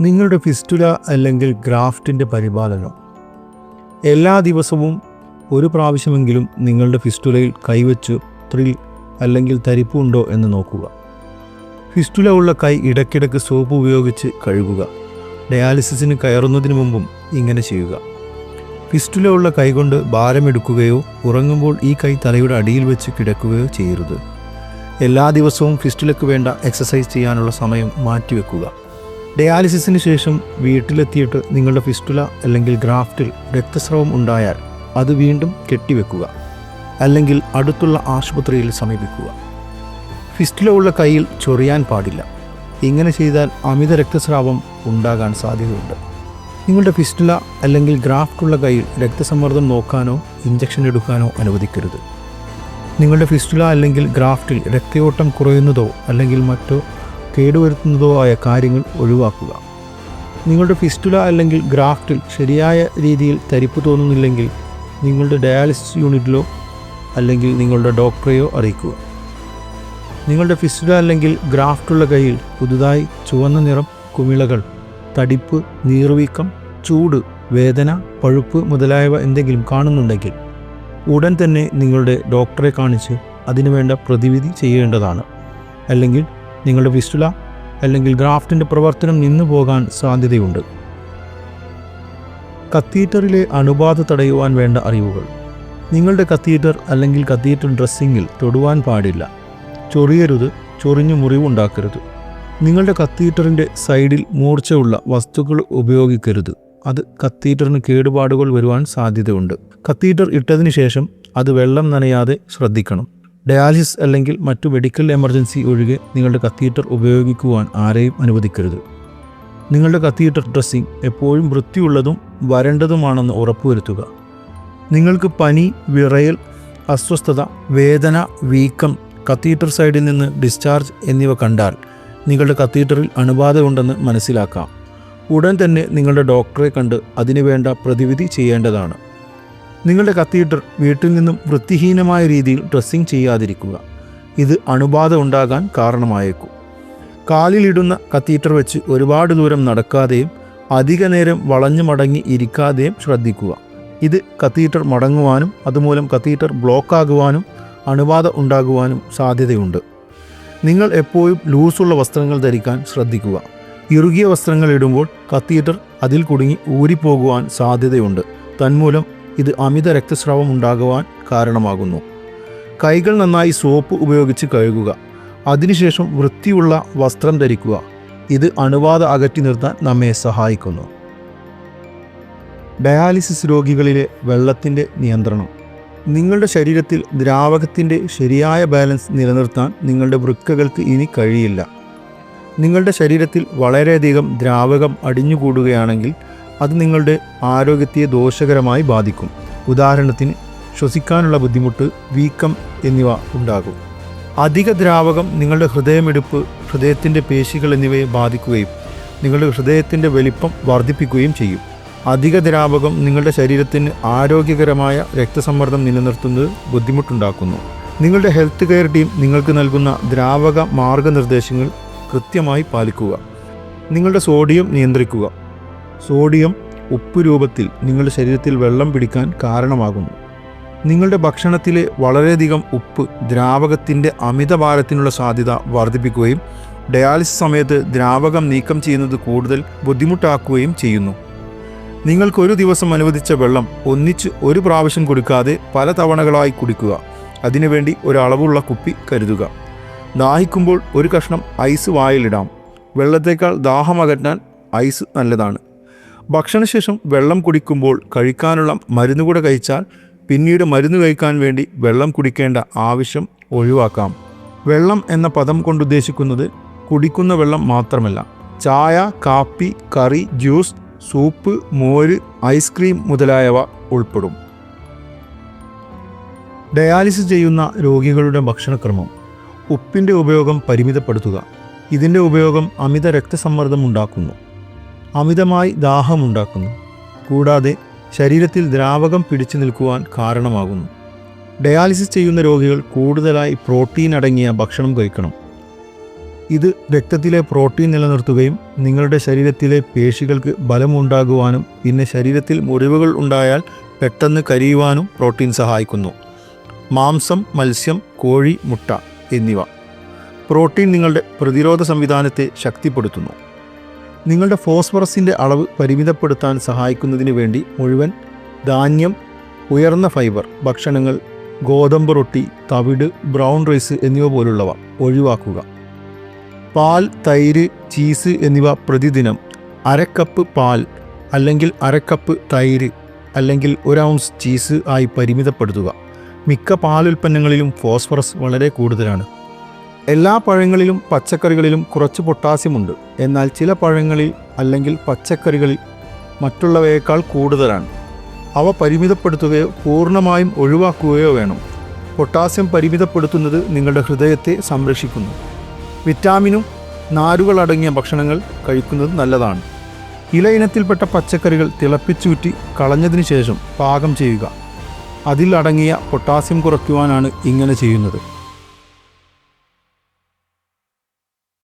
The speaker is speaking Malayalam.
നിങ്ങളുടെ ഫിസ്റ്റുല അല്ലെങ്കിൽ ഗ്രാഫ്റ്റിന്റെ പരിപാലനം. എല്ലാ ദിവസവും ഒരു പ്രാവശ്യമെങ്കിലും നിങ്ങളുടെ ഫിസ്റ്റുലയിൽ കൈവച്ച് ത്രിൽ അല്ലെങ്കിൽ തരിപ്പുണ്ടോ എന്ന് നോക്കുക. ഫിസ്റ്റുല ഉള്ള കൈ ഇടയ്ക്കിടയ്ക്ക് സോപ്പ് ഉപയോഗിച്ച് കഴുകുക. ഡയാലിസിസിന് കയറുന്നതിന് മുമ്പും ഇങ്ങനെ ചെയ്യുക. ഫിസ്റ്റുല ഉള്ള കൈകൊണ്ട് ഭാരമെടുക്കുകയോ ഉറങ്ങുമ്പോൾ ഈ കൈ തലയുടെ അടിയിൽ വെച്ച് കിടക്കുകയോ ചെയ്യരുത്. എല്ലാ ദിവസവും ഫിസ്റ്റുലയ്ക്ക് വേണ്ട എക്സസൈസ് ചെയ്യാനുള്ള സമയം മാറ്റിവെക്കുക. ഡയാലിസിസിന് ശേഷം വീട്ടിലെത്തിയിട്ട് നിങ്ങളുടെ ഫിസ്റ്റുല അല്ലെങ്കിൽ ഗ്രാഫ്റ്റിൽ രക്തസ്രവം ഉണ്ടായാൽ അത് വീണ്ടും കെട്ടിവെക്കുക അല്ലെങ്കിൽ അടുത്തുള്ള ആശുപത്രിയിൽ സമീപിക്കുക. ഫിസ്റ്റുല ഉള്ള കയ്യിൽ ചൊറിയാൻ പാടില്ല. ഇങ്ങനെ ചെയ്താൽ അമിത രക്തസ്രാവം ഉണ്ടാകാൻ സാധ്യതയുണ്ട്. നിങ്ങളുടെ ഫിസ്റ്റുല അല്ലെങ്കിൽ ഗ്രാഫ്റ്റുള്ള കയ്യിൽ രക്തസമ്മർദ്ദം നോക്കാനോ ഇഞ്ചക്ഷൻ എടുക്കാനോ അനുവദിക്കരുത്. നിങ്ങളുടെ ഫിസ്റ്റുല അല്ലെങ്കിൽ ഗ്രാഫ്റ്റിൽ രക്തയോട്ടം കുറയുന്നതോ അല്ലെങ്കിൽ മറ്റോ കേടുവരുത്തുന്നതോ ആയ കാര്യങ്ങൾ ഒഴിവാക്കുക. നിങ്ങളുടെ ഫിസ്റ്റുല അല്ലെങ്കിൽ ഗ്രാഫ്റ്റിൽ ശരിയായ രീതിയിൽ തരിപ്പ് തോന്നുന്നില്ലെങ്കിൽ നിങ്ങളുടെ ഡയാലിസിസ് യൂണിറ്റിലോ അല്ലെങ്കിൽ നിങ്ങളുടെ ഡോക്ടറെയോ അറിയിക്കുക. നിങ്ങളുടെ ഫിസ്റ്റുല അല്ലെങ്കിൽ ഗ്രാഫ്റ്റുള്ള കയ്യിൽ പുതുതായി ചുവന്ന നിറം കുമിളകൾ തടിപ്പ് നീർവീക്കം ചൂട് വേദന പഴുപ്പ് മുതലായവ എന്തെങ്കിലും കാണുന്നുണ്ടെങ്കിൽ ഉടൻ തന്നെ നിങ്ങളുടെ ഡോക്ടറെ കാണിച്ച് അതിനുവേണ്ട പ്രതിവിധി ചെയ്യേണ്ടതാണ്. അല്ലെങ്കിൽ നിങ്ങളുടെ വിസ്റ്റുല അല്ലെങ്കിൽ ഗ്രാഫ്റ്റിന്റെ പ്രവർത്തനം നിന്നു പോകാൻ സാധ്യതയുണ്ട്. കത്തീറ്ററിലെ അണുബാധ തടയുവാൻ വേണ്ട അറിവുകൾ. നിങ്ങളുടെ കത്തീറ്റർ അല്ലെങ്കിൽ കത്തീറ്റർ ഡ്രസ്സിങ്ങിൽ തൊടുവാൻ പാടില്ല. ചൊറിയരുത് ചൊറിഞ്ഞു മുറിവുണ്ടാക്കരുത്. നിങ്ങളുടെ കത്തീറ്ററിന്റെ സൈഡിൽ മൂർച്ചയുള്ള വസ്തുക്കൾ ഉപയോഗിക്കരുത്. അത് കത്തീറ്ററിന് കേടുപാടുകൾ വരുവാൻ സാധ്യതയുണ്ട്. കത്തീറ്റർ ഇട്ടതിന് ശേഷം അത് വെള്ളം നനയാതെ ശ്രദ്ധിക്കണം. ഡയാലിസിസ് അല്ലെങ്കിൽ മറ്റു മെഡിക്കൽ എമർജൻസി ഒഴികെ നിങ്ങളുടെ കത്തീറ്റർ ഉപയോഗിക്കുവാൻ ആരെയും അനുവദിക്കരുത്. നിങ്ങളുടെ കത്തീറ്റർ ഡ്രസ്സിംഗ് എപ്പോഴും വൃത്തിയുള്ളതും വരണ്ടതുമാണെന്ന് ഉറപ്പുവരുത്തുക. നിങ്ങൾക്ക് പനി വിറയൽ അസ്വസ്ഥത വേദന വീക്കം കത്തീറ്റർ സൈഡിൽ നിന്ന് ഡിസ്ചാർജ് എന്നിവ കണ്ടാൽ നിങ്ങളുടെ കത്തീറ്ററിൽ അണുബാധ ഉണ്ടെന്ന് മനസ്സിലാക്കാം. ഉടൻ തന്നെ നിങ്ങളുടെ ഡോക്ടറെ കണ്ട് അതിനുവേണ്ട പ്രതിവിധി ചെയ്യേണ്ടതാണ്. നിങ്ങളുടെ കത്തീഡ്രൽ വീട്ടിൽ നിന്നും വൃത്തിഹീനമായ രീതിയിൽ ഡ്രസ്സിംഗ് ചെയ്യാതിരിക്കുക. ഇത് അണുബാധ ഉണ്ടാകാൻ കാരണമായേക്കും. കാലിലിടുന്ന കത്തീറ്റർ വെച്ച് ഒരുപാട് ദൂരം നടക്കാതെയും അധിക നേരം വളഞ്ഞു മടങ്ങി ഇരിക്കാതെയും ശ്രദ്ധിക്കുക. ഇത് കത്തീറ്റർ മടങ്ങുവാനും അതുമൂലം കത്തീറ്റർ ബ്ലോക്കാകുവാനും അണുബാധ ഉണ്ടാകുവാനും സാധ്യതയുണ്ട്. നിങ്ങൾ എപ്പോഴും ലൂസുള്ള വസ്ത്രങ്ങൾ ധരിക്കാൻ ശ്രദ്ധിക്കുക. ഇറുകിയ വസ്ത്രങ്ങൾ ഇടുമ്പോൾ കത്തീറ്റർ അതിൽ കുടുങ്ങി ഊരിപ്പോകുവാൻ സാധ്യതയുണ്ട്. തന്മൂലം ഇത് അമിത രക്തസ്രാവം ഉണ്ടാകുവാൻ കാരണമാകുന്നു. കൈകൾ നന്നായി സോപ്പ് ഉപയോഗിച്ച് കഴുകുക. അതിനുശേഷം വൃത്തിയുള്ള വസ്ത്രം ധരിക്കുക. ഇത് അണുബാധ അകറ്റി നിർത്താൻ നമ്മെ സഹായിക്കുന്നു. ഡയാലിസിസ് രോഗികളിലെ വെള്ളത്തിന്റെ നിയന്ത്രണം. നിങ്ങളുടെ ശരീരത്തിൽ ദ്രാവകത്തിന്റെ ശരിയായ ബാലൻസ് നിലനിർത്താൻ നിങ്ങളുടെ വൃക്കകൾക്ക് ഇനി കഴിയില്ല. നിങ്ങളുടെ ശരീരത്തിൽ വളരെയധികം ദ്രാവകം അടിഞ്ഞുകൂടുകയാണെങ്കിൽ അത് നിങ്ങളുടെ ആരോഗ്യത്തെ ദോഷകരമായി ബാധിക്കും. ഉദാഹരണത്തിന് ശ്വസിക്കാനുള്ള ബുദ്ധിമുട്ട് വീക്കം എന്നിവ ഉണ്ടാകും. അധിക ദ്രാവകം നിങ്ങളുടെ ഹൃദയമെടുപ്പ് ഹൃദയത്തിന്റെ പേശികൾ എന്നിവയെ ബാധിക്കുകയും നിങ്ങളുടെ ഹൃദയത്തിന്റെ വലിപ്പം വർദ്ധിപ്പിക്കുകയും ചെയ്യും. അധിക ദ്രാവകം നിങ്ങളുടെ ശരീരത്തിന് ആരോഗ്യകരമായ രക്തസമ്മർദ്ദം നിലനിർത്തുന്നത് ബുദ്ധിമുട്ടുണ്ടാക്കുന്നു. നിങ്ങളുടെ ഹെൽത്ത് കെയർ ടീം നിങ്ങൾക്ക് നൽകുന്ന ദ്രാവക മാർഗനിർദ്ദേശങ്ങൾ കൃത്യമായി പാലിക്കുക. നിങ്ങളുടെ സോഡിയം നിയന്ത്രിക്കുക. സോഡിയം ഉപ്പ് രൂപത്തിൽ നിങ്ങളുടെ ശരീരത്തിൽ വെള്ളം പിടിക്കാൻ കാരണമാകുന്നു. നിങ്ങളുടെ ഭക്ഷണത്തിലെ വളരെയധികം ഉപ്പ് ദ്രാവകത്തിന്റെ അമിതഭാരത്തിനുള്ള സാധ്യത വർദ്ധിപ്പിക്കുകയും ഡയാലിസിസ് സമയത്ത് ദ്രാവകം നീക്കം ചെയ്യുന്നത് കൂടുതൽ ബുദ്ധിമുട്ടാക്കുകയും ചെയ്യുന്നു. നിങ്ങൾക്ക് ഒരു ദിവസം അനുവദിച്ച വെള്ളം ഒന്നിച്ച് ഒരു പ്രാവശ്യം കൊടുക്കാതെ പല തവണകളായി കുടിക്കുക. അതിനുവേണ്ടി ഒരളവുള്ള കുപ്പി കരുതുക. ദാഹിക്കുമ്പോൾ ഒരു കഷ്ണം ഐസ് വായിലിടാം. വെള്ളത്തേക്കാൾ ദാഹം ദാഹമകറ്റാൻ ഐസ് നല്ലതാണ്. ഭക്ഷണശേഷം വെള്ളം കുടിക്കുമ്പോൾ കഴിക്കാനുള്ള മരുന്ന് കൂടെ കഴിച്ചാൽ പിന്നീട് മരുന്ന് കഴിക്കാൻ വേണ്ടി വെള്ളം കുടിക്കേണ്ട ആവശ്യം ഒഴിവാക്കാം. വെള്ളം എന്ന പദം കൊണ്ട് ഉദ്ദേശിക്കുന്നത് കുടിക്കുന്ന വെള്ളം മാത്രമല്ല. ചായ കാപ്പി കറി ജ്യൂസ് സൂപ്പ് മോര് ഐസ്ക്രീം മുതലായവ ഉൾപ്പെടും. ഡയാലിസിസ് ചെയ്യുന്ന രോഗികളുടെ ഭക്ഷണക്രമം. ഉപ്പിന്റെ ഉപയോഗം പരിമിതപ്പെടുത്തുക. ഇതിന്റെ ഉപയോഗം അമിത രക്തസമ്മർദ്ദം ഉണ്ടാക്കുന്നു. അമിതമായി ദാഹമുണ്ടാക്കുന്നു. കൂടാതെ ശരീരത്തിൽ ദ്രാവകം പിടിച്ചു നിൽക്കുവാൻ കാരണമാകുന്നു. ഡയാലിസിസ് ചെയ്യുന്ന രോഗികൾ കൂടുതലായി പ്രോട്ടീൻ അടങ്ങിയ ഭക്ഷണം കഴിക്കണം. ഇത് രക്തത്തിലെ പ്രോട്ടീൻ നിലനിർത്തുകയും നിങ്ങളുടെ ശരീരത്തിലെ പേശികൾക്ക് ബലമുണ്ടാകുവാനും പിന്നെ ശരീരത്തിൽ മുറിവുകൾ ഉണ്ടായാൽ പെട്ടെന്ന് കരിയുവാനും പ്രോട്ടീൻ സഹായിക്കുന്നു. മാംസം മത്സ്യം കോഴി മുട്ട എന്നിവ. പ്രോട്ടീൻ നിങ്ങളുടെ പ്രതിരോധ സംവിധാനത്തെ ശക്തിപ്പെടുത്തുന്നു. നിങ്ങളുടെ ഫോസ്ഫറസിന്റെ അളവ് പരിമിതപ്പെടുത്താൻ സഹായിക്കുന്നതിന് വേണ്ടി മുഴുവൻ ധാന്യം ഉയർന്ന ഫൈബർ ഭക്ഷണങ്ങൾ ഗോതമ്പ് റൊട്ടി തവിട് ബ്രൗൺ റൈസ് എന്നിവ പോലുള്ളവ ഒഴിവാക്കുക. പാൽ തൈര് ചീസ് എന്നിവ പ്രതിദിനം അരക്കപ്പ് പാൽ അല്ലെങ്കിൽ അരക്കപ്പ് തൈര് അല്ലെങ്കിൽ ഒരു ഔൺസ് ചീസ് ആയി പരിമിതപ്പെടുത്തുക. മിക്ക പാലുൽപ്പന്നങ്ങളിലും ഫോസ്ഫറസ് വളരെ കൂടുതലാണ്. എല്ലാ പഴങ്ങളിലും പച്ചക്കറികളിലും കുറച്ച് പൊട്ടാസ്യമുണ്ട്. എന്നാൽ ചില പഴങ്ങളിൽ അല്ലെങ്കിൽ പച്ചക്കറികളിൽ മറ്റുള്ളവയേക്കാൾ കൂടുതലാണ്. അവ പരിമിതപ്പെടുത്തുകയോ പൂർണമായും ഒഴിവാക്കുകയോ വേണം. പൊട്ടാസ്യം പരിമിതപ്പെടുത്തുന്നത് നിങ്ങളുടെ ഹൃദയത്തെ സംരക്ഷിക്കുന്നു. വിറ്റാമിനും നാരുകളടങ്ങിയ ഭക്ഷണങ്ങൾ കഴിക്കുന്നത് നല്ലതാണ്. ഇല ഇനത്തിൽപ്പെട്ട പച്ചക്കറികൾ തിളപ്പിച്ചൂറ്റി കളഞ്ഞതിന് ശേഷം പാകം ചെയ്യുക. അതിൽ അടങ്ങിയ പൊട്ടാസ്യം കുറയ്ക്കുവാനാണ് ഇങ്ങനെ ചെയ്യുന്നത്.